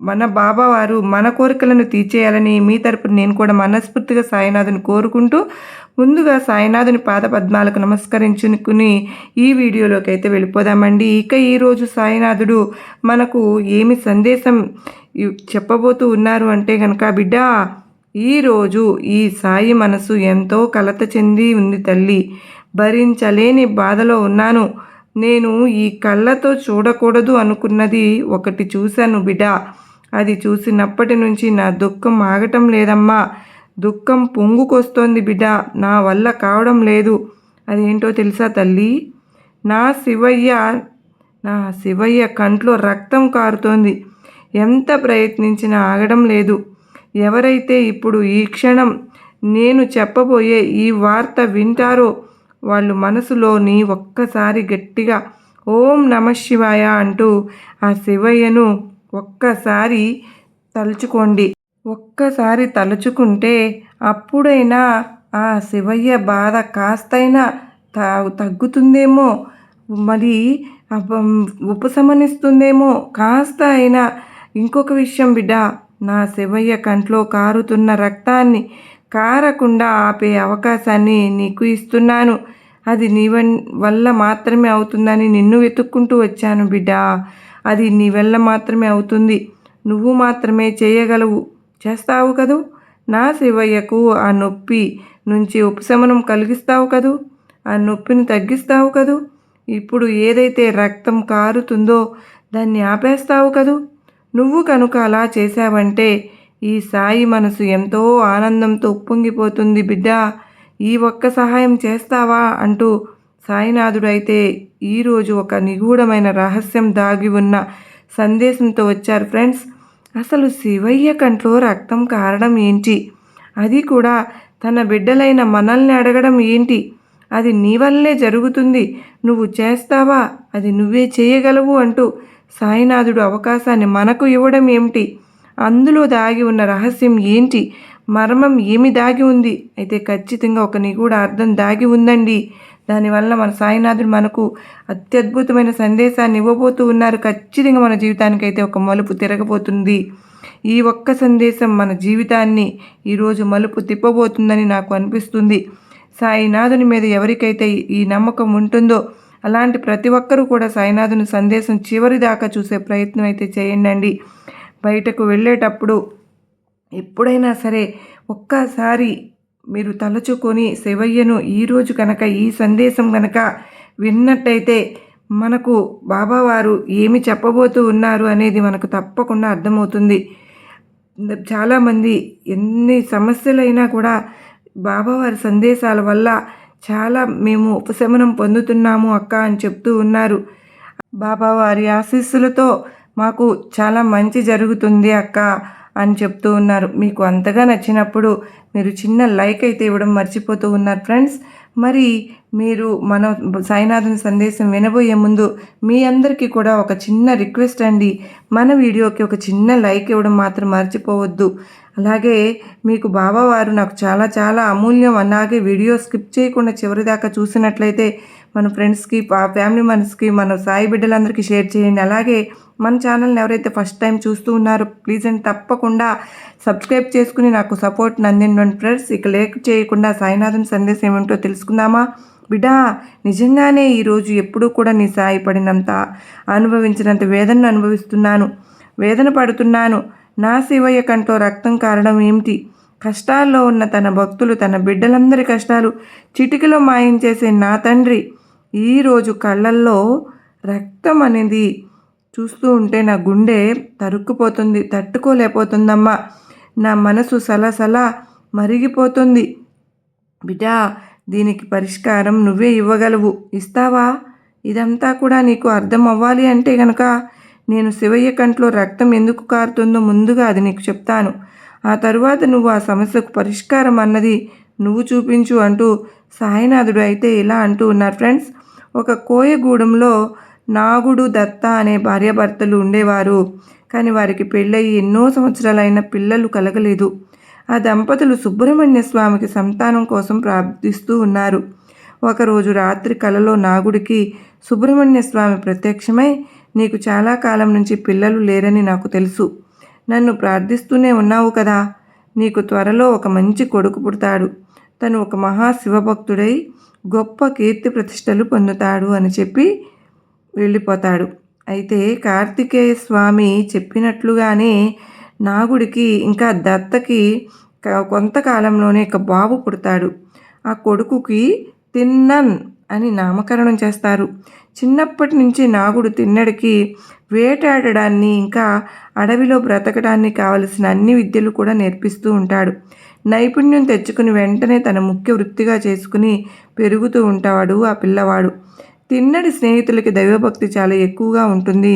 మన బాబావారు మన కోరికలను తీర్చేయాలని మీ తరపున నేను కూడా మనస్ఫూర్తిగా సాయినాథుని కోరుకుంటూ ముందుగా సాయినాథుని పాద పద్మాలకు నమస్కరించుకుని ఈ వీడియోలోకి అయితే వెళ్ళిపోదామండి. ఇక ఈరోజు సాయినాథుడు మనకు ఏమి సందేశం చెప్పబోతూ ఉన్నారు అంటే కనుక బిడ్డ ఈరోజు ఈ సాయి మనసు ఎంతో కలత చెంది ఉంది తల్లి. భరించలేని బాధలో ఉన్నాను. నేను ఈ కళ్ళతో చూడకూడదు అనుకున్నది ఒకటి చూశాను బిడ్డ. అది చూసినప్పటి నుంచి నా దుఃఖం ఆగటం లేదమ్మా. దుఃఖం పొంగుకొస్తోంది బిడ్డ. నా వల్ల కావడం లేదు. అదేంటో తెలుసా తల్లి? నా శివయ్య నా శివయ్య కంట్లో రక్తం కారుతోంది. ఎంత ప్రయత్నించినా ఆగడం లేదు. ఎవరైతే ఇప్పుడు ఈ క్షణం నేను చెప్పబోయే ఈ వార్త వింటారో వాళ్ళు మనసులోని ఒక్కసారి గట్టిగా ఓం నమ శివాయ అంటూ ఆ శివయ్యను ఒక్కసారి తలుచుకోండి. ఒక్కసారి తలుచుకుంటే అప్పుడైనా ఆ శివయ్య బాధ కాస్తైనా తగ్గుతుందేమో మరి ఉపశమనిస్తుందేమో కాస్త అయినా. ఇంకొక విషయం బిడ్డ నా శివయ్య కంట్లో కారుతున్న రక్తాన్ని కారకుండా ఆపే అవకాశాన్ని నీకు ఇస్తున్నాను. అది నీ వల్ల మాత్రమే అవుతుందని నిన్ను వెతుక్కుంటూ వచ్చాను బిడ్డా. అది నీ వల్ల మాత్రమే అవుతుంది. నువ్వు మాత్రమే చేయగలవు. చేస్తావు కదూ? నా శివయ్యకు ఆ నొప్పి నుంచి ఉపశమనం కలిగిస్తావు కదూ? ఆ నొప్పిని తగ్గిస్తావు కదూ? ఇప్పుడు ఏదైతే రక్తం కారుతుందో దాన్ని ఆపేస్తావు కదూ? నువ్వు కనుక అలా చేశావంటే ఈ సాయి మనసు ఎంతో ఆనందంతో ఉప్పొంగిపోతుంది బిడ్డ. ఈ ఒక్క సహాయం చేస్తావా? అంటూ సాయినాథుడైతే ఈరోజు ఒక నిగూఢమైన రహస్యం దాగి ఉన్న సందేశంతో వచ్చారు ఫ్రెండ్స్. అసలు శివయ్య కంట్లో రక్తం కారడం ఏంటి? అది కూడా తన బిడ్డలైన మనల్ని అడగడం ఏంటి? అది నీ వల్లే జరుగుతుంది. నువ్వు చేస్తావా? అది నువ్వే చేయగలవు అంటూ సాయినాథుడు అవకాశాన్ని మనకు ఇవ్వడం ఏమిటి? అందులో దాగి ఉన్న రహస్యం ఏంటి? మర్మం ఏమి దాగి ఉంది? అయితే ఖచ్చితంగా ఒక నిగూఢ అర్థం దాగి ఉందండి. దానివల్ల మన సాయినాథుడు మనకు అత్యద్భుతమైన సందేశాన్ని ఇవ్వబోతూ ఉన్నారు. ఖచ్చితంగా మన జీవితానికైతే ఒక మలుపు తిరగబోతుంది. ఈ ఒక్క సందేశం మన జీవితాన్ని ఈరోజు మలుపు తిప్పబోతుందని నాకు అనిపిస్తుంది. సాయినాథుని మీద ఎవరికైతే ఈ నమ్మకం ఉంటుందో అలాంటి ప్రతి ఒక్కరూ కూడా సాయినాథుని సందేశం చివరి దాకా చూసే ప్రయత్నం అయితే చేయండి బయటకు వెళ్ళేటప్పుడు ఎప్పుడైనా సరే ఒక్కసారి మీరు తలుచుకొని శివయ్యను ఈరోజు కనుక ఈ సందేశం కనుక విన్నట్టయితే మనకు బాబావారు ఏమి చెప్పబోతూ ఉన్నారు అనేది మనకు తప్పకుండా అర్థమవుతుంది. చాలామంది ఎన్ని సమస్యలైనా కూడా బాబావారి సందేశాల వల్ల చాలా మేము ఉపశమనం పొందుతున్నాము అక్క అని చెప్తూ ఉన్నారు. బాబావారి ఆశీస్సులతో మాకు చాలా మంచి జరుగుతుంది అక్క. అని చెప్తూ ఉన్నారు. మీకు అంతగా నచ్చినప్పుడు మీరు చిన్న లైక్ అయితే ఇవ్వడం మర్చిపోతూ ఉన్నారు ఫ్రెండ్స్. మరి మీరు మన సాయినాథుని సందేశం వినబోయే ముందు మీ అందరికీ కూడా ఒక చిన్న రిక్వెస్ట్ అండి. మన వీడియోకి ఒక చిన్న లైక్ ఇవ్వడం మాత్రం మర్చిపోవద్దు. అలాగే మీకు బాబావారు నాకు చాలా చాలా అమూల్యం అలాగే వీడియో స్కిప్ చేయకుండా చివరిదాకా చూసినట్లయితే మన ఫ్రెండ్స్కి ఫ్యామిలీ మెంబర్స్కి మన సాయి బిడ్డలందరికీ షేర్ చేయండి. అలాగే మన ఛానల్ని ఎవరైతే ఫస్ట్ టైం చూస్తూ ఉన్నారో ప్లీజ్ అండ్ తప్పకుండా సబ్స్క్రైబ్ చేసుకుని నాకు సపోర్ట్ అందిండండి ఫ్రెండ్స్ ఇక లేక్ చేయకుండా సాయినాథన్ సందేశం ఏమిటో తెలుసుకుందామా? బిడ్డా నిజంగానే ఈరోజు ఎప్పుడూ కూడా నీ సాయి పడినంత అనుభవించినంత వేదనను అనుభవిస్తున్నాను. వేదన పడుతున్నాను. నా శివయ్య కంట్లో రక్తం కారడం ఏమిటి? కష్టాల్లో ఉన్న తన భక్తులు తన బిడ్డలందరి కష్టాలు చిటికలో మాయం చేసే నా తండ్రి ఈరోజు కళ్ళల్లో రక్తం అనేది చూస్తూ ఉంటే నా గుండె తరుక్కుపోతుంది తట్టుకోలేకపోతుందమ్మా. నా మనసు సలసల మరిగిపోతుంది. బిడ్డా దీనికి పరిష్కారం నువ్వే ఇవ్వగలవు. ఇస్తావా? ఇదంతా కూడా నీకు అర్థం అవ్వాలి అంటే గనక నేను శివయ్య కంట్లో రక్తం ఎందుకు కారుతుందో ముందుగా అది నీకు చెప్తాను. ఆ తరువాత నువ్వు ఆ సమస్యకు పరిష్కారం అన్నది నువ్వు చూపించు అంటూ సాయినాథుడు అయితే ఇలా అంటూ ఉన్నారు. ఫ్రెండ్స్ ఒక కోయగూడెంలో నాగుడు దత్త అనే భార్యాభర్తలు ఉండేవారు. కానీ వారికి పెళ్ళయి ఎన్నో సంవత్సరాలైన పిల్లలు కలగలేదు. ఆ దంపతులు సుబ్రహ్మణ్య స్వామికి సంతానం కోసం ప్రార్థిస్తూ ఉన్నారు. ఒకరోజు రాత్రి కలలో నాగుడికి సుబ్రహ్మణ్య స్వామి ప్రత్యక్షమై నీకు చాలా కాలం నుంచి పిల్లలు లేరని నాకు తెలుసు. నన్ను ప్రార్థిస్తూనే ఉన్నావు కదా. నీకు త్వరలో ఒక మంచి కొడుకు పుడతాడు. తను ఒక మహాశివభక్తుడై గొప్ప కీర్తి ప్రతిష్టలు పొందుతాడు అని చెప్పి వెళ్ళిపోతాడు. అయితే కార్తికేయ స్వామి చెప్పినట్లుగానే నాగుడికి ఇంకా దత్తకి కొంతకాలంలోనే ఒక బాబు పుడతాడు. ఆ కొడుకుకి తిన్నన్ అని నామకరణం చేస్తారు. చిన్నప్పటి నుంచి నాగుడు తిన్నడికి వేటాడడాన్ని ఇంకా అడవిలో బ్రతకడాన్ని కావలసిన అన్ని విద్యలు కూడా నేర్పిస్తూ ఉంటాడు. నైపుణ్యం తెచ్చుకుని వెంటనే తన ముఖ్య వృత్తిగా చేసుకుని పెరుగుతూ ఉంటాడు ఆ పిల్లవాడు. తిన్నడి స్నేహితులకి దైవభక్తి చాలా ఎక్కువగా ఉంటుంది.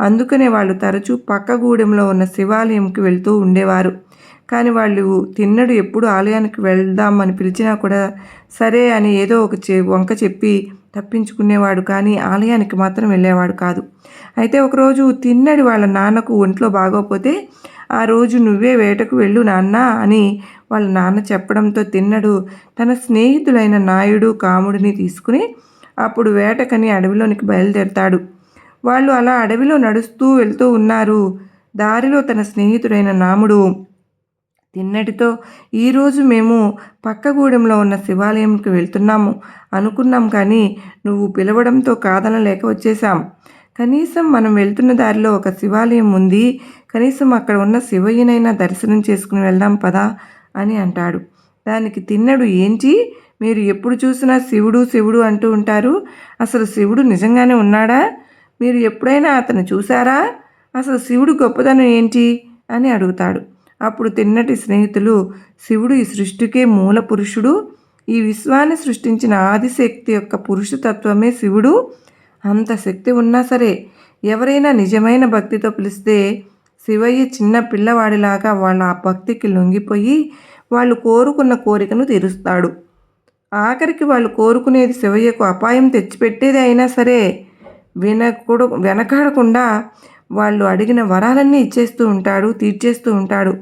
అందుకనే వాళ్ళు తరచూ పక్క గూడెంలో ఉన్న శివాలయంకి వెళ్తూ ఉండేవారు. కానీ వాళ్ళు తిన్నడు ఎప్పుడు ఆలయానికి వెళ్దామని పిలిచినా కూడా సరే అని ఏదో ఒక చె వంక చెప్పి తప్పించుకునేవాడు కానీ ఆలయానికి మాత్రం వెళ్ళేవాడు కాదు. అయితే ఒకరోజు తిన్నడి వాళ్ళ నాన్నకు ఒంట్లో బాగోపోతే ఆ రోజు నువ్వే వేటకు వెళ్ళు నాన్న అని వాళ్ళ నాన్న చెప్పడంతో తిన్నడు. తన స్నేహితులైన నాయుడు కాముడిని తీసుకుని అప్పుడు వేటకని అడవిలోనికి బయలుదేరతాడు. వాళ్ళు అలా అడవిలో నడుస్తూ వెళ్తూ ఉన్నారు. దారిలో తన స్నేహితుడైన నాముడు తిన్నటితో ఈరోజు మేము పక్కగూడెంలో ఉన్న శివాలయంకి వెళ్తున్నాము అనుకున్నాం కానీ నువ్వు పిలవడంతో కాదనలేక వచ్చేసాం కనీసం మనం వెళ్తున్న దారిలో ఒక శివాలయం ఉంది. కనీసం అక్కడ ఉన్న శివయ్యనైనా దర్శనం చేసుకుని వెళ్దాం పదా అని అంటాడు. దానికి తిన్నడు ఏంటి? మీరు ఎప్పుడు చూసినా శివుడు శివుడు అంటూ ఉంటారు. అసలు శివుడు నిజంగానే ఉన్నాడా? మీరు ఎప్పుడైనా అతను చూసారా అసలు శివుడు గొప్పదనం ఏంటి? అని అడుగుతాడు. అప్పుడు తిన్నటి స్నేహితులు శివుడు ఈ సృష్టికే మూల పురుషుడు. ఈ విశ్వాన్ని సృష్టించిన ఆదిశక్తి యొక్క పురుషతత్వమే శివుడు. అంత శక్తి ఉన్నా సరే ఎవరైనా నిజమైన భక్తితో పిలిస్తే శివయ్య చిన్న పిల్లవాడిలాగా వాళ్ళ ఆ భక్తికి లొంగిపోయి వాళ్ళు కోరుకున్న కోరికను తీరుస్తాడు. ఆఖరికి వాళ్ళు కోరుకునేది శివయ్యకు అపాయం తెచ్చిపెట్టేది అయినా సరే వినకూడ వెనకాడకుండా వాళ్ళు అడిగిన వరాలన్నీ ఇచ్చేస్తూ ఉంటాడు తీర్చేస్తూ ఉంటాడు.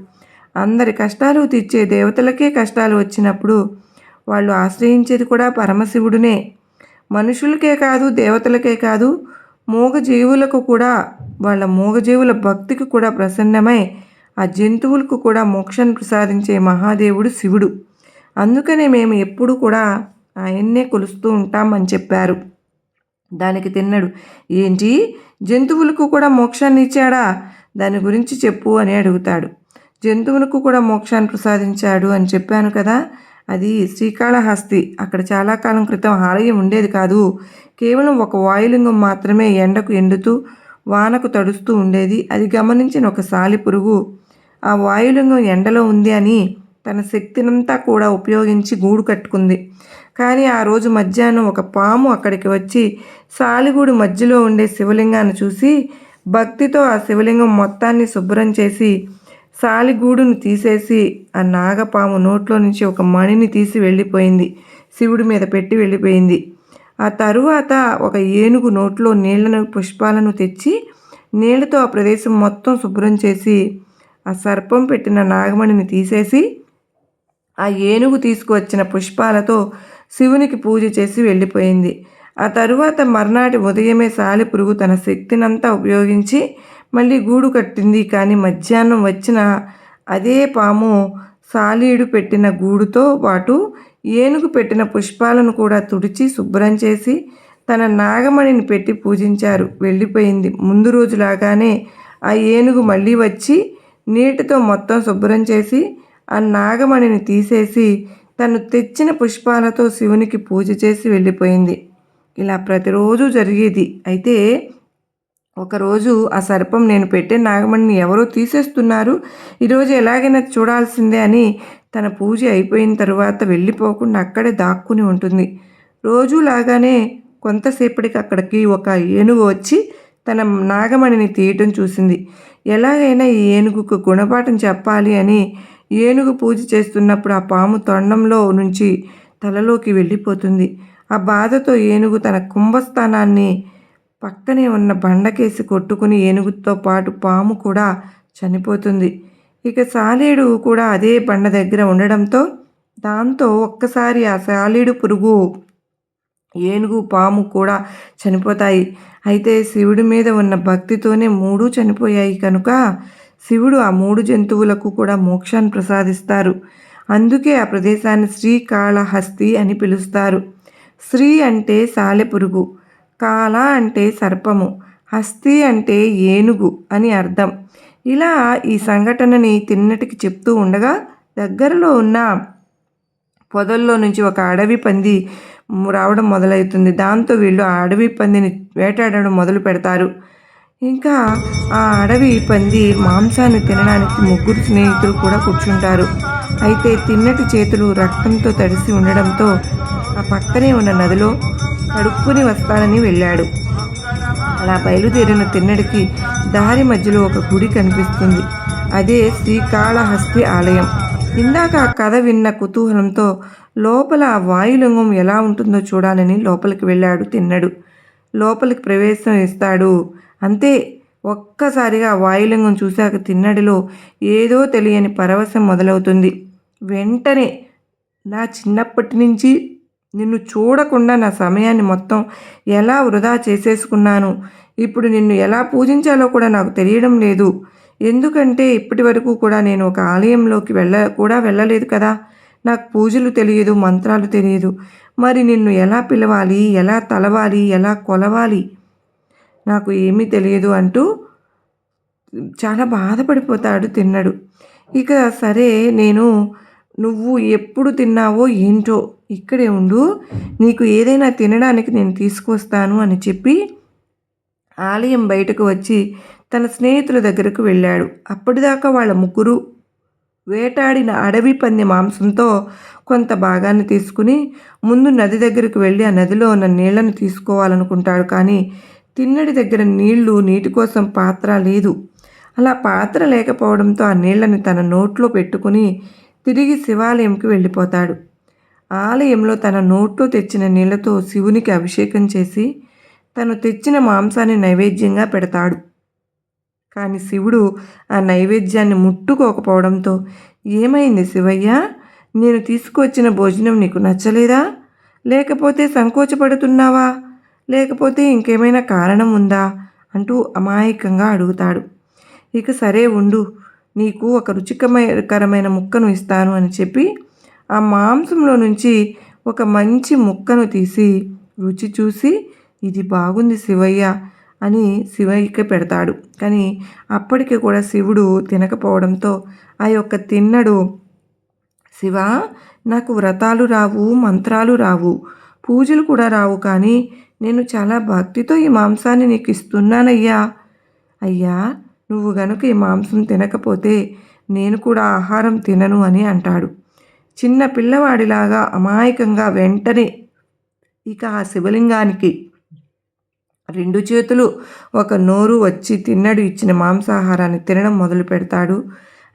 అందరి కష్టాలు తీర్చే దేవతలకే కష్టాలు వచ్చినప్పుడు వాళ్ళు ఆశ్రయించేది కూడా పరమశివుడునే. మనుషులకే కాదు దేవతలకే కాదు మూగజీవులకు కూడా వాళ్ళ మూగజీవుల భక్తికి కూడా ప్రసన్నమై ఆ జంతువులకు కూడా మోక్షాన్ని ప్రసాదించే మహాదేవుడు శివుడు. అందుకనే మేము ఎప్పుడు కూడా ఆయన్నే కొలుస్తూ ఉంటామని చెప్పారు. దానికి తిన్నడు. ఏంటి? జంతువులకు కూడా మోక్షాన్ని ఇచ్చాడా? దాని గురించి చెప్పు అని అడుగుతాడు. జంతువులకు కూడా మోక్షాన్ని ప్రసాదించాడు అని చెప్పాను కదా. అది శ్రీకాళహస్తి. అక్కడ చాలా కాలం క్రితం ఆలయం ఉండేది కాదు. కేవలం ఒక వాయులింగం మాత్రమే ఎండకు ఎండుతూ వానకు తడుస్తూ ఉండేది. అది గమనించిన ఒక సాలి పురుగు ఆ వాయులింగం ఎండలో ఉంది అని తన శక్తినంతా కూడా ఉపయోగించి గూడు కట్టుకుంది. కానీ ఆ రోజు మధ్యాహ్నం ఒక పాము అక్కడికి వచ్చి సాలిగూడు మధ్యలో ఉండే శివలింగాన్ని చూసి భక్తితో ఆ శివలింగం మొత్తాన్ని శుభ్రం చేసి సాలిగూడును తీసేసి ఆ నాగపాము నోట్లో నుంచి ఒక మణిని తీసి వెళ్ళిపోయింది. శివుడి మీద పెట్టి వెళ్ళిపోయింది. ఆ తరువాత ఒక ఏనుగు నోట్లో నీళ్ళను పుష్పాలను తెచ్చి నీళ్ళతో ఆ ప్రదేశం మొత్తం శుభ్రం చేసి ఆ సర్పం పెట్టిన నాగమణిని తీసేసి ఆ ఏనుగు తీసుకువచ్చిన పుష్పాలతో శివునికి పూజ చేసి వెళ్ళిపోయింది. ఆ తరువాత మర్నాటి ఉదయమే సాలెపురుగు తన శక్తినంతా ఉపయోగించి మళ్ళీ గూడు కట్టింది. కానీ మధ్యాహ్నం వచ్చిన అదే పాము సాలీడు పెట్టిన గూడుతో పాటు ఏనుగు పెట్టిన పుష్పాలను కూడా తుడిచి శుభ్రం చేసి తన నాగమణిని పెట్టి పూజించారు. వెళ్ళిపోయింది. ముందు రోజులాగానే ఆ ఏనుగు మళ్ళీ వచ్చి నీటితో మొత్తం శుభ్రం చేసి ఆ నాగమణిని తీసేసి తను తెచ్చిన పుష్పాలతో శివునికి పూజ చేసి వెళ్ళిపోయింది. ఇలా ప్రతిరోజు జరిగేది. అయితే ఒకరోజు ఆ సర్పం నేను పెట్టే నాగమణిని ఎవరో తీసేస్తున్నారు. ఈరోజు ఎలాగైనా చూడాల్సిందే అని తన పూజ అయిపోయిన తరువాత వెళ్ళిపోకుండా అక్కడే దాక్కుని ఉంటుంది. రోజు లాగానే కొంతసేపటికి అక్కడికి ఒక ఏనుగు వచ్చి తన నాగమణిని తీయటం చూసింది. ఎలాగైనా ఈ ఏనుగుకు గుణపాఠం చెప్పాలి అని ఏనుగు పూజ చేస్తున్నప్పుడు ఆ పాము తొండంలో నుంచి తలలోకి వెళ్ళిపోతుంది. ఆ బాధతో ఏనుగు తన కుంభస్థానాన్ని పక్కనే ఉన్న బండకేసి కొట్టుకుని ఏనుగుతో పాటు పాము కూడా చనిపోతుంది. ఇక సాలేడు కూడా అదే బండ దగ్గర ఉండడంతో దాంతో ఒక్కసారి ఆ సాలేడు పురుగు ఏనుగు పాము కూడా చనిపోతాయి. అయితే శివుడి మీద ఉన్న భక్తితోనే మూడు చనిపోయాయి కనుక శివుడు ఆ మూడు జంతువులకు కూడా మోక్షాన్ని ప్రసాదిస్తారు. అందుకే ఆ ప్రదేశాన్ని శ్రీకాళహస్తి అని పిలుస్తారు. శ్రీ అంటే సాలెపురుగు కాళ అంటే సర్పము హస్తి అంటే ఏనుగు అని అర్థం. ఇలా ఈ సంఘటనని తిన్నటికి చెప్తూ ఉండగా దగ్గరలో ఉన్న పొదల్లో నుంచి ఒక అడవి పంది రావడం మొదలవుతుంది. దాంతో వీళ్ళు ఆ అడవి పందిని వేటాడడం మొదలు పెడతారు. ఇంకా ఆ అడవి పంది మాంసాన్ని తినడానికి ముగ్గురు స్నేహితులు కూడా కూర్చుంటారు. అయితే తిన్నటి చేతులు రక్తంతో తడిసి ఉండడంతో ఆ పక్కనే ఉన్న నదిలో కడుక్కుని వస్తానని వెళ్ళాడు. అలా బయలుదేరిన తిన్నడికి దారి మధ్యలో ఒక గుడి కనిపిస్తుంది. అదే శ్రీకాళహస్తి ఆలయం. ఇందాక ఆ కథ విన్న కుతూహలంతో లోపల ఆ వాయులింగం ఎలా ఉంటుందో చూడాలని లోపలికి వెళ్ళాడు తిన్నడు. లోపలికి ప్రవేశం ఇస్తాడు అంతే ఒక్కసారిగా వాయులింగం చూశాక తిన్నడిలో ఏదో తెలియని పరవశం మొదలవుతుంది. వెంటనే నా చిన్నప్పటి నుంచి నిన్ను చూడకుండా నా సమయాన్ని మొత్తం ఎలా వృధా చేసేసుకున్నాను? ఇప్పుడు నిన్ను ఎలా పూజించాలో కూడా నాకు తెలియడం లేదు. ఎందుకంటే ఇప్పటి వరకు కూడా నేను ఒక ఆలయంలోకి వెళ్ళ కూడా వెళ్ళలేదు కదా? నాకు పూజలు తెలియదు మంత్రాలు తెలియదు. మరి నిన్ను ఎలా పిలవాలి ఎలా తలవాలి ఎలా కొలవాలి? నాకు ఏమీ తెలియదు అంటూ చాలా బాధపడిపోతాడు తిన్నడు. ఇక సరే నేను నువ్వు ఎప్పుడు తిన్నావో ఏంటో ఇక్కడే ఉండు. నీకు ఏదైనా తినడానికి నేను తీసుకొస్తాను అని చెప్పి ఆలయం బయటకు వచ్చి తన స్నేహితుల దగ్గరకు వెళ్ళాడు. అప్పటిదాకా వాళ్ళ ముగ్గురు వేటాడిన అడవి పంది మాంసంతో కొంత భాగాన్ని తీసుకుని ముందు నది దగ్గరకు వెళ్ళి ఆ నదిలో ఉన్న నీళ్ళను తీసుకోవాలనుకుంటాడు. కానీ తిన్నడి దగ్గర నీళ్ళు నీటి కోసం పాత్ర లేదు. అలా పాత్ర లేకపోవడంతో ఆ నీళ్ళను తన నోట్లో పెట్టుకుని తిరిగి శివాలయంకి వెళ్ళిపోతాడు. ఆలయంలో తన నోట్లో తెచ్చిన నీళ్ళతో శివునికి అభిషేకం చేసి తను తెచ్చిన మాంసాన్ని నైవేద్యంగా పెడతాడు. కానీ శివుడు ఆ నైవేద్యాన్ని ముట్టుకోకపోవడంతో ఏమైంది శివయ్య? నేను తీసుకువచ్చిన భోజనం నీకు నచ్చలేదా? లేకపోతే సంకోచపడుతున్నావా? లేకపోతే ఇంకేమైనా కారణం ఉందా? అంటూ అమాయకంగా అడుగుతాడు. ఇక సరే ఉండు నీకు ఒక రుచికరమైన ముక్కను ఇస్తాను అని చెప్పి ఆ మాంసంలో నుంచి ఒక మంచి ముక్కను తీసి రుచి చూసి ఇది బాగుంది శివయ్య అని శివయ్యకి పెడతాడు. కానీ అప్పటికి కూడా శివుడు తినకపోవడంతో ఆ యొక్క తిన్నడు శివ నాకు వ్రతాలు రావు మంత్రాలు రావు పూజలు కూడా రావు కానీ నేను చాలా భక్తితో ఈ మాంసాన్ని నీకు ఇస్తున్నానయ్యా. అయ్యా నువ్వు గనుక ఈ మాంసం తినకపోతే నేను కూడా ఆహారం తినను అని అంటాడు. చిన్న పిల్లవాడిలాగా అమాయకంగా వెంటనే ఇక ఆ శివలింగానికి రెండు చేతులు ఒక నోరు వచ్చి తిన్నడు ఇచ్చిన మాంసాహారాన్ని తినడం మొదలు పెడతాడు.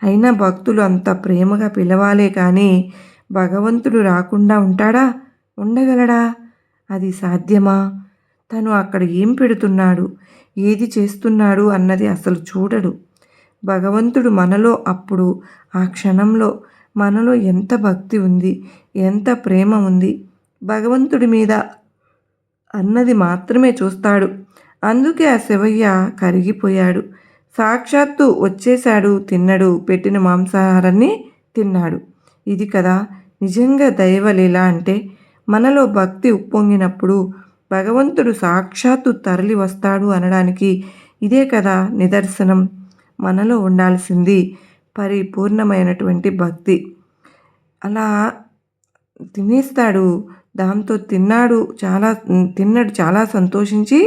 అయినా భక్తులు అంత ప్రేమగా పిలవాలే కానీ భగవంతుడు రాకుండా ఉంటాడా? ఉండగలడా? అది సాధ్యమా? తను అక్కడ ఏం పెడుతున్నాడు? ఏది చేస్తున్నాడు అన్నది అసలు చూడడు. భగవంతుడు మనలో అప్పుడు ఆ క్షణంలో మనలో ఎంత భక్తి ఉంది ఎంత ప్రేమ ఉంది భగవంతుడి మీద అన్నది మాత్రమే చూస్తాడు. అందుకే ఆ శివయ్య కరిగిపోయాడు. సాక్షాత్తు వచ్చేశాడు తిన్నడు పెట్టిన మాంసాహారాన్ని తిన్నాడు. ఇది కదా నిజంగా దైవలీల అంటే మనలో భక్తి ఉప్పొంగినప్పుడు భగవంతుడు సాక్షాత్తు తరలి వస్తాడు అనడానికి ఇదే కదా నిదర్శనం. మనలో ఉండాల్సింది పరిపూర్ణమైనటువంటి భక్తి. అలా తినేస్తాడు దాంతో తిన్నాడు చాలా తిన్నాడు చాలా సంతోషించి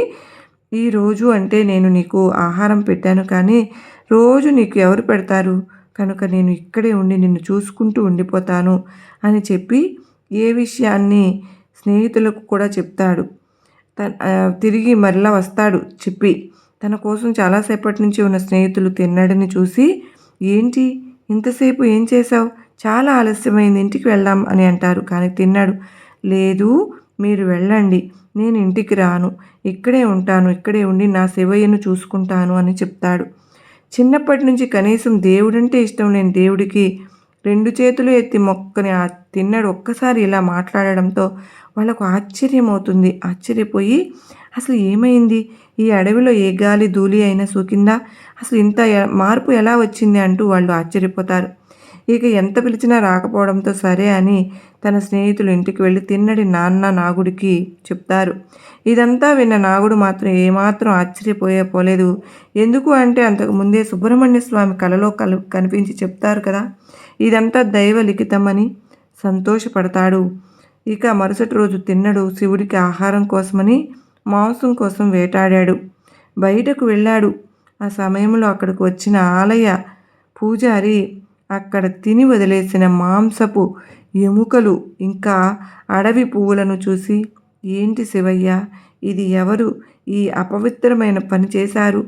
ఈరోజు అంటే నేను నీకు ఆహారం పెట్టాను కానీ రోజు నీకు ఎవరు పెడతారు? కనుక నేను ఇక్కడే ఉండి నిన్ను చూసుకుంటూ ఉండిపోతాను అని చెప్పి ఏ విషయాన్ని స్నేహితులకు కూడా చెప్తాడు. తిరిగి మరలా వస్తాడు చెప్పి. తన కోసం చాలాసేపటి నుంచి ఉన్న స్నేహితులు తిన్నాడని చూసి ఏంటి? ఇంతసేపు ఏం చేశావు? చాలా ఆలస్యమైంది ఇంటికి వెళ్దాం అని అంటారు. కానీ తిన్నాడు. లేదు మీరు వెళ్ళండి. నేను ఇంటికి రాను. ఇక్కడే ఉంటాను. ఇక్కడే ఉండి నా శివయ్యను చూసుకుంటాను అని చెప్తాడు. చిన్నప్పటి నుంచి కనీసం దేవుడంటే ఇష్టం లేని దేవుడికి రెండు చేతులు ఎత్తి మొక్కని ఆ తిన్నాడు ఒక్కసారి ఇలా మాట్లాడడంతో వాళ్ళకు ఆశ్చర్యం అవుతుంది ఆశ్చర్యపోయి అసలు ఏమైంది? ఈ అడవిలో ఏ గాలి ధూళి అయినా సోకిందా? అసలు ఇంత మార్పు ఎలా వచ్చింది? అంటూ వాళ్ళు ఆశ్చర్యపోతారు. ఇక ఎంత పిలిచినా రాకపోవడంతో సరే అని తన స్నేహితులు ఇంటికి వెళ్ళి తిన్నడి నాన్న నాగుడికి చెప్తారు. ఇదంతా విన్న నాగుడు మాత్రం ఏమాత్రం ఆశ్చర్యపోయే పోలేదు. ఎందుకు అంటే అంతకు ముందే సుబ్రహ్మణ్య స్వామి కలలో కలు కనిపించి చెప్తారు కదా. ఇదంతా దైవ లిఖితమని సంతోషపడతాడు. ఇక మరుసటి రోజు తిన్నడు శివుడికి ఆహారం కోసమని మాంసం కోసం వేటాడాడు. బయటకు వెళ్ళాడు. ఆ సమయంలో అక్కడికి వచ్చిన ఆలయ పూజారి అక్కడ తిని వదిలేసిన మాంసపు ఎముకలు ఇంకా అడవి పువ్వులను చూసి ఏంటి శివయ్య ఇది ఎవరు? ఈ అపవిత్రమైన పని చేశారు?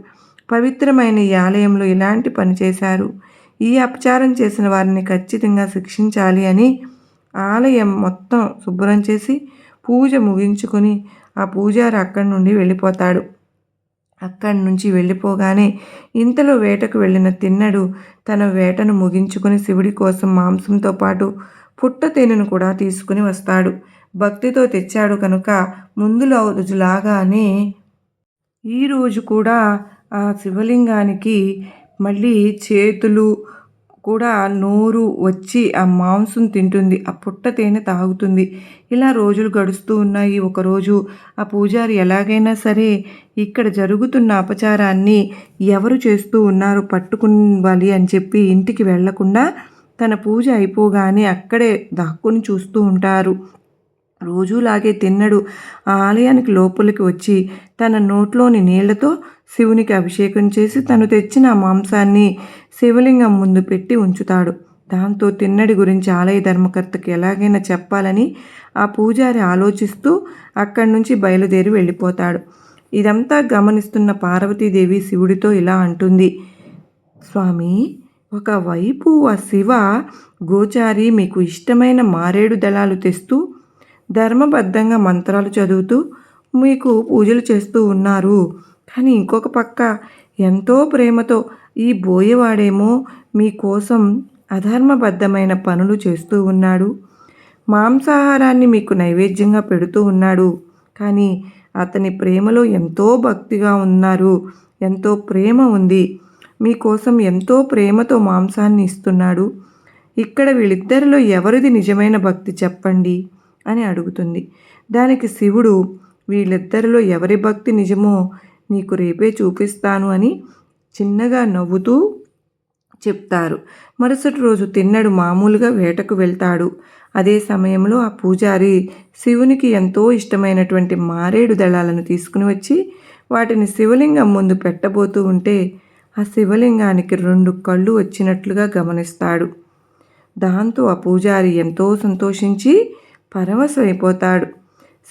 పవిత్రమైన ఈ ఆలయంలో ఇలాంటి పని చేశారు? ఈ అపచారం చేసిన వారిని ఖచ్చితంగా శిక్షించాలి అని ఆలయం మొత్తం శుభ్రం చేసి పూజ ముగించుకొని ఆ పూజారి అక్కడి నుండి వెళ్ళిపోతాడు. అక్కడి నుంచి వెళ్ళిపోగానే ఇంతలో వేటకు వెళ్ళిన తిన్నడు తన వేటను ముగించుకుని శివుడి కోసం మాంసంతో పాటు పుట్ట తేనెను కూడా తీసుకుని వస్తాడు. భక్తితో తెచ్చాడు కనుక ముందులో రోజులాగానే ఈరోజు కూడా ఆ శివలింగానికి మళ్ళీ చేతులు కూడా నోరు వచ్చి ఆ మాంసం తింటుంది ఆ పుట్ట తేనె తాగుతుంది. ఇలా రోజులు గడుస్తూ ఉన్నాయి. ఒకరోజు ఆ పూజారి ఎలాగైనా సరే ఇక్కడ జరుగుతున్న అపచారాన్ని ఎవరు చేస్తూ ఉన్నారు పట్టుకునివ్వాలి అని చెప్పి ఇంటికి వెళ్ళకుండా తన పూజ అయిపోగానే అక్కడే దాక్కుని చూస్తూ ఉంటారు. రోజూలాగే తిన్నడు. ఆ ఆలయానికి లోపలికి వచ్చి తన నోట్లోని నీళ్ళతో శివునికి అభిషేకం చేసి తను తెచ్చిన ఆ మాంసాన్ని శివలింగం ముందు పెట్టి ఉంచుతాడు. దాంతో తిన్నడి గురించి ఆలయ ధర్మకర్తకి ఎలాగైనా చెప్పాలని ఆ పూజారి ఆలోచిస్తూ అక్కడి నుంచి బయలుదేరి వెళ్ళిపోతాడు. ఇదంతా గమనిస్తున్న పార్వతీదేవి శివుడితో ఇలా అంటుంది. స్వామి ఒకవైపు ఆ శివ గోచారి మీకు ఇష్టమైన మారేడు దళాలు తెస్తూ ధర్మబద్ధంగా మంత్రాలు చదువుతూ మీకు పూజలు చేస్తూ ఉన్నారు. కానీ ఇంకొక పక్క ఎంతో ప్రేమతో ఈ బోయవాడేమో మీకోసం అధర్మబద్ధమైన పనులు చేస్తూ ఉన్నాడు. మాంసాహారాన్ని మీకు నైవేద్యంగా పెడుతూ ఉన్నాడు. కానీ అతని ప్రేమలో ఎంతో భక్తిగా ఉన్నారు. ఎంతో ప్రేమ ఉంది. మీకోసం ఎంతో ప్రేమతో మాంసాన్ని ఇస్తున్నాడు. ఇక్కడ వీళ్ళిద్దరిలో ఎవరిది నిజమైన భక్తి చెప్పండి. అని అడుగుతుంది. దానికి శివుడు వీళ్ళిద్దరిలో ఎవరి భక్తి నిజమో నీకు రేపే చూపిస్తాను అని చిన్నగా నవ్వుతూ చెప్తారు. మరుసటి రోజు తిన్నడు మామూలుగా వేటకు వెళ్తాడు. అదే సమయంలో ఆ పూజారి శివునికి ఎంతో ఇష్టమైనటువంటి మారేడు దళాలను తీసుకుని వచ్చి వాటిని శివలింగం ముందు పెట్టబోతూ ఉంటే ఆ శివలింగానికి రెండు కళ్ళు వచ్చినట్లుగా గమనిస్తాడు. దాంతో ఆ పూజారి ఎంతో సంతోషించి పరవశమైపోతాడు.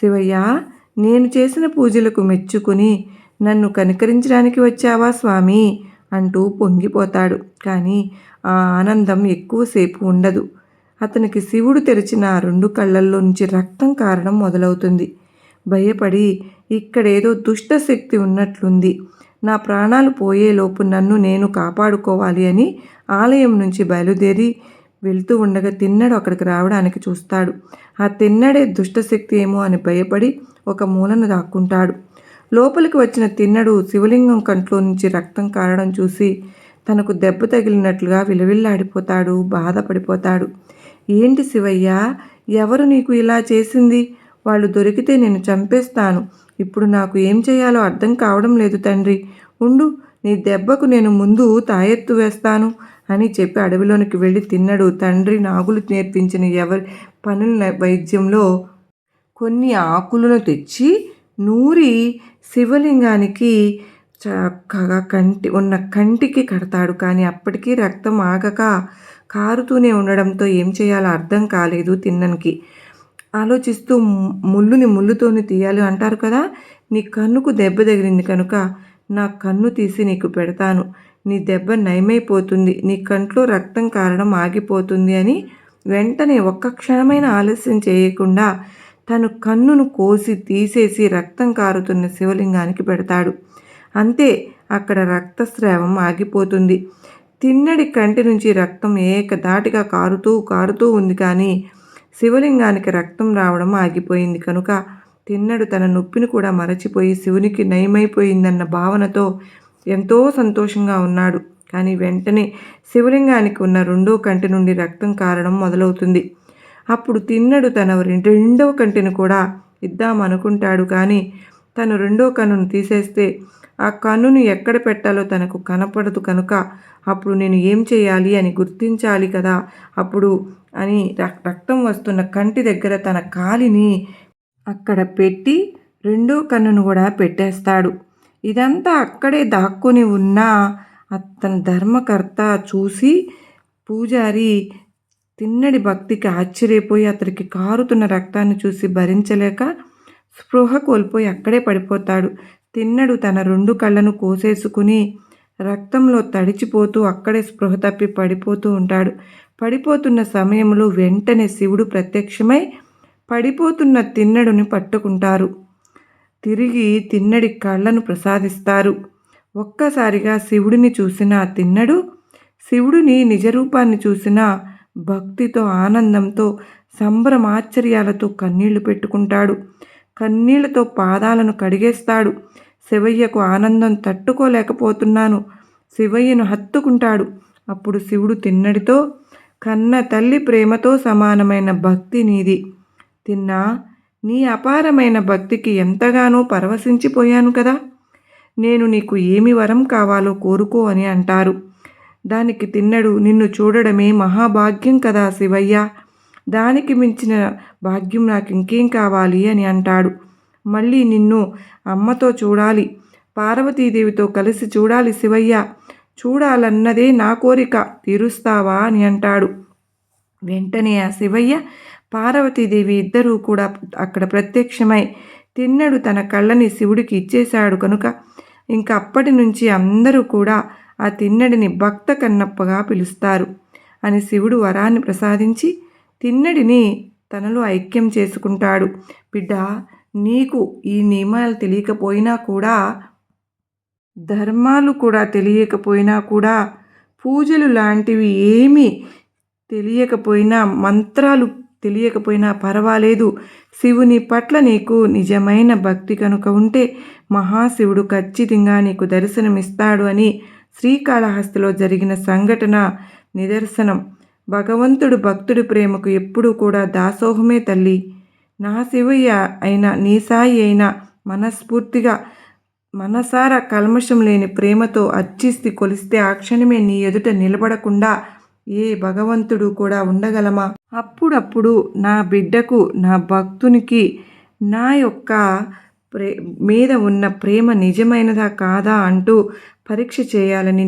శివయ్య నేను చేసిన పూజలకు మెచ్చుకుని నన్ను కనికరించడానికి వచ్చావా స్వామి? అంటూ పొంగిపోతాడు. కానీ ఆ ఆనందం ఎక్కువసేపు ఉండదు. అతనికి శివుడు తెరిచిన రెండు కళ్ళల్లో నుంచి రక్తం కారణం మొదలవుతుంది. భయపడి ఇక్కడేదో దుష్ట శక్తి ఉన్నట్లుంది. నా ప్రాణాలు పోయేలోపు నన్ను నేను కాపాడుకోవాలి అని ఆలయం నుంచి బయలుదేరి వెళ్తూ ఉండగా తిన్నడు అక్కడికి రావడానికి చూస్తాడు. ఆ తిన్నడే దుష్టశక్తి ఏమో అని భయపడి ఒక మూలన దాక్కుంటాడు. లోపలికి వచ్చిన తిన్నడు శివలింగం కంట్లో నుంచి రక్తం కారడం చూసి తనకు దెబ్బ తగిలినట్లుగా విలవిల్లాడిపోతాడు బాధపడిపోతాడు. ఏంటి శివయ్య ఎవరు నీకు ఇలా చేసింది? వాళ్ళు దొరికితే నేను చంపేస్తాను. ఇప్పుడు నాకు ఏం చేయాలో అర్థం కావడం లేదు తండ్రి. ఉండు నీ దెబ్బకు నేను ముందు తాయెత్తు వేస్తాను. అని చెప్పి అడవిలోనికి వెళ్ళి తిన్నడు. తండ్రి నాగులు నేర్పించిన ఎవరి పనుల వైద్యంలో కొన్ని ఆకులను తెచ్చి నూరి శివలింగానికి చక్కగా కంటి ఉన్న కంటికి కడతాడు. కానీ అప్పటికీ రక్తం ఆగక కారుతూనే ఉండడంతో ఏం చేయాలో అర్థం కాలేదు తిన్ననికి. ఆలోచిస్తూ ముళ్ళుని ముళ్ళుతోని తీయాలి అంటారు కదా? నీ కన్నుకు దెబ్బ తగిలింది కనుక నా కన్ను తీసి నీకు పెడతాను. నీ దెబ్బ నయమైపోతుంది నీ కంట్లో రక్తం కారడం ఆగిపోతుంది అని వెంటనే ఒక్క క్షణమైన ఆలస్యం చేయకుండా తను కన్నును కోసి తీసేసి రక్తం కారుతున్న శివలింగానికి పెడతాడు. అంతే అక్కడ రక్తస్రావం ఆగిపోతుంది. తిన్నడి కంటి నుంచి రక్తం ఏకధాటిగా కారుతూ కారుతూ ఉంది కానీ శివలింగానికి రక్తం రావడం ఆగిపోయింది కనుక తిన్నడు తన నొప్పిని కూడా మరచిపోయి శివునికి నయమైపోయిందన్న భావనతో ఎంతో సంతోషంగా ఉన్నాడు. కానీ వెంటనే శివలింగానికి ఉన్న రెండో కంటి నుండి రక్తం కారడం మొదలవుతుంది. అప్పుడు తిన్నడు తన రెండవ కంటిని కూడా ఇద్దామనుకుంటాడు కానీ తను రెండో కన్నును తీసేస్తే ఆ కన్నును ఎక్కడ పెట్టాలో తనకు కనపడదు కనుక అప్పుడు నేను ఏం చేయాలి అని గుర్తించాలి కదా అప్పుడు అని రక్తం వస్తున్న కంటి దగ్గర తన కాలిని అక్కడ పెట్టి రెండో కన్నును కూడా పెట్టేస్తాడు. ఇదంతా అక్కడే దాక్కుని ఉన్న అతని ధర్మకర్త చూసి పూజారి తిన్నడి భక్తికి ఆశ్చర్యపోయి అతనికి కారుతున్న రక్తాన్ని చూసి భరించలేక స్పృహ కోల్పోయి అక్కడే పడిపోతాడు. తిన్నడు తన రెండు కళ్ళను కోసేసుకుని రక్తంలో తడిచిపోతూ అక్కడే స్పృహ తప్పి పడిపోతూ ఉంటాడు. పడిపోతున్న సమయంలో వెంటనే శివుడు ప్రత్యక్షమై పడిపోతున్న తిన్నడుని పట్టుకుంటారు. తిరిగి తిన్నడి కళ్ళను ప్రసాదిస్తారు. ఒక్కసారిగా శివుడిని చూసిన తిన్నడు శివుడిని నిజరూపాన్ని చూసిన భక్తితో ఆనందంతో సంభ్రమాశ్చర్యాలతో కన్నీళ్ళు పెట్టుకుంటాడు. కన్నీళ్ళతో పాదాలను కడిగేస్తాడు. శివయ్యకు ఆనందం తట్టుకోలేకపోతున్నాను. శివయ్యను హత్తుకుంటాడు. అప్పుడు శివుడు తిన్నడితో కన్న తల్లి ప్రేమతో సమానమైన భక్తి నీది. తిన్నా నీ అపారమైన భక్తికి ఎంతగానో పరవశించిపోయాను కదా. నేను నీకు ఏమి వరం కావాలో కోరుకో అని అంటారు. దానికి తిన్నడు నిన్ను చూడడమే మహాభాగ్యం కదా శివయ్య. దానికి మించిన భాగ్యం నాకు ఇంకేం కావాలి అని అంటాడు. మళ్ళీ నిన్ను అమ్మతో చూడాలి. పార్వతీదేవితో కలిసి చూడాలి శివయ్య. చూడాలన్నదే నా కోరిక. తీరుస్తావా అని అంటాడు. వెంటనే ఆ శివయ్య పార్వతీదేవి ఇద్దరూ కూడా అక్కడ ప్రత్యక్షమై తిన్నడు తన కళ్ళని శివుడికి ఇచ్చేశాడు కనుక ఇంకా అప్పటి నుంచి అందరూ కూడా ఆ తిన్నడిని భక్త కన్నప్పగా పిలుస్తారు అని శివుడు వరాన్ని ప్రసాదించి తిన్నడిని తనలో ఐక్యం చేసుకుంటాడు. బిడ్డ నీకు ఈ నియమాలు తెలియకపోయినా కూడా ధర్మాలు కూడా తెలియకపోయినా కూడా పూజలు లాంటివి ఏమీ తెలియకపోయినా మంత్రాలు తెలియకపోయినా పర్వాలేదు. శివుని పట్ల నీకు నిజమైన భక్తి కనుక ఉంటే మహాశివుడు ఖచ్చితంగా నీకు దర్శనమిస్తాడు అని శ్రీకాళహస్తిలో జరిగిన సంఘటన నిదర్శనం. భగవంతుడు భక్తుడి ప్రేమకు ఎప్పుడూ కూడా దాసోహమే తల్లి. నా శివయ్య అయిన నీ సాయి అయినా మనస్ఫూర్తిగా మనసార కల్మషం లేని ప్రేమతో అర్చిస్తి కొలిస్తే ఆ క్షణమే నీ ఎదుట నిలబడకుండా ఏ భగవంతుడు కూడా ఉండగలమా? అప్పుడప్పుడు నా బిడ్డకు నా భక్తునికి నా యొక్క ప్రే మీద ఉన్న ప్రేమ నిజమైనదా కాదా అంటూ పరీక్ష చేయాలని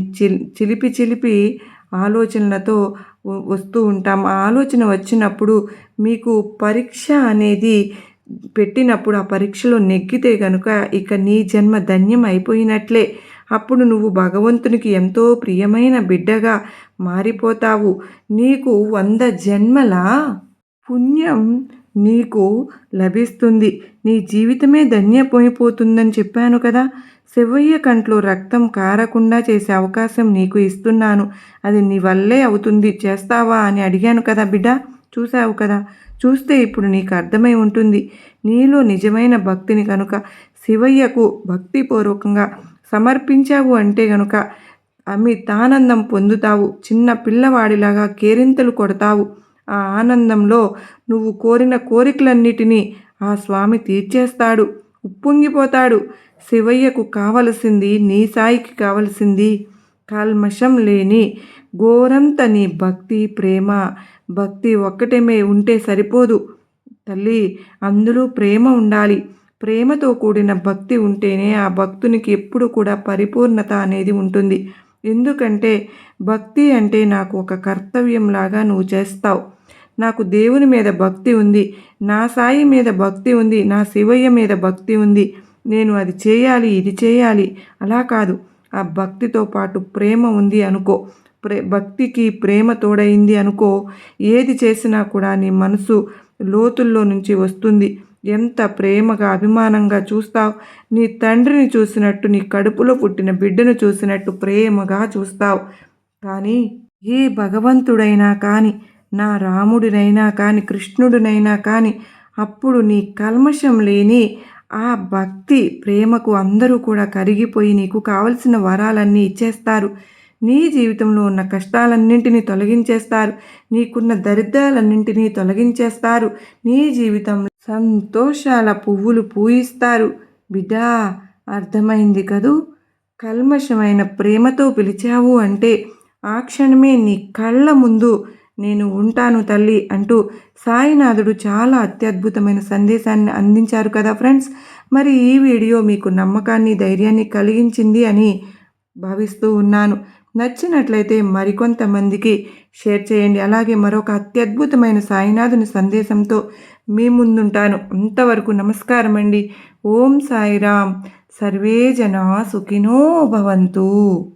చిలిపి చిలిపి ఆలోచనలతో వస్తూ ఉంటాం. ఆ ఆలోచన వచ్చినప్పుడు మీకు పరీక్ష అనేది పెట్టినప్పుడు ఆ పరీక్షలో నెగ్గితే కనుక ఇక నీ జన్మ ధన్యం అయిపోయినట్లే. అప్పుడు నువ్వు భగవంతునికి ఎంతో ప్రియమైన బిడ్డగా మారిపోతావు. నీకు వంద జన్మల పుణ్యం నీకు లభిస్తుంది. నీ జీవితమే ధన్యపోయిపోతుందని చెప్పాను కదా. శివయ్య కంట్లో రక్తం కారకుండా చేసే అవకాశం నీకు ఇస్తున్నాను. అది నీ వల్లే అవుతుంది. చేస్తావా అని అడిగాను కదా బిడ్డ. చూసావు కదా. చూస్తే ఇప్పుడు నీకు అర్థమై ఉంటుంది. నీలో నిజమైన భక్తిని కనుక శివయ్యకు భక్తిపూర్వకంగా సమర్పించావు అంటే గనుక అమితానందం పొందుతావు. చిన్న పిల్లవాడిలాగా కేరింతలు కొడతావు. ఆ ఆనందంలో నువ్వు కోరిన కోరికలన్నిటినీ ఆ స్వామి తీర్చేస్తాడు. ఉప్పొంగిపోతాడు. శివయ్యకు కావలసింది నీ సాయికి కావలసింది. కల్మషం లేని ఘోరంత నీ భక్తి ప్రేమ. భక్తి ఒక్కటేమే ఉంటే సరిపోదు. తల్లి అందులో ప్రేమ ఉండాలి. ప్రేమతో కూడిన భక్తి ఉంటేనే ఆ భక్తునికి ఎప్పుడు కూడా పరిపూర్ణత అనేది ఉంటుంది. ఎందుకంటే భక్తి అంటే నాకు ఒక కర్తవ్యంలాగా నువ్వు చేస్తావు. నాకు దేవుని మీద భక్తి ఉంది నా సాయి మీద భక్తి ఉంది నా శివయ్య మీద భక్తి ఉంది. నేను అది చేయాలి ఇది చేయాలి. అలా కాదు ఆ భక్తితో పాటు ప్రేమ ఉంది అనుకో. ప్రే భక్తికి ప్రేమ తోడైంది అనుకో. ఏది చేసినా కూడా నీ మనసు లోతుల్లో నుంచి వస్తుంది. ఎంత ప్రేమగా అభిమానంగా చూస్తావు? నీ తండ్రిని చూసినట్టు నీ కడుపులో పుట్టిన బిడ్డను చూసినట్టు ప్రేమగా చూస్తావు. కానీ ఏ భగవంతుడైనా కానీ నా రాముడినైనా కానీ కృష్ణుడినైనా కానీ అప్పుడు నీ కల్మషం లేని ఆ భక్తి ప్రేమకు అందరూ కూడా కరిగిపోయి నీకు కావలసిన వరాలన్నీ ఇచ్చేస్తారు. నీ జీవితంలో ఉన్న కష్టాలన్నింటినీ తొలగించేస్తారు. నీకున్న దరిద్రాలన్నింటినీ తొలగించేస్తారు. నీ జీవితంలో సంతోషాల పువ్వులు పూయిస్తారు. బిడ్డా అర్థమైంది కదూ? కల్మషమైన ప్రేమతో పిలిచావు అంటే ఆ క్షణమే నీ కళ్ళ ముందు నేను ఉంటాను తల్లి అంటూ సాయినాథుడు చాలా అత్యద్భుతమైన సందేశాన్ని అందించారు కదా ఫ్రెండ్స్? మరి ఈ వీడియో మీకు నమ్మకాన్ని ధైర్యాన్ని కలిగించింది అని భావిస్తూ ఉన్నాను. నచ్చినట్లయితే మరికొంతమందికి షేర్ చేయండి. అలాగే మరొక అత్యద్భుతమైన సాయినాథుని సందేశంతో మీ ముందుంటాను. అంతవరకు నమస్కారం అండి ఓం సాయిరామ్. సర్వే జనా సుఖినో భవంతు.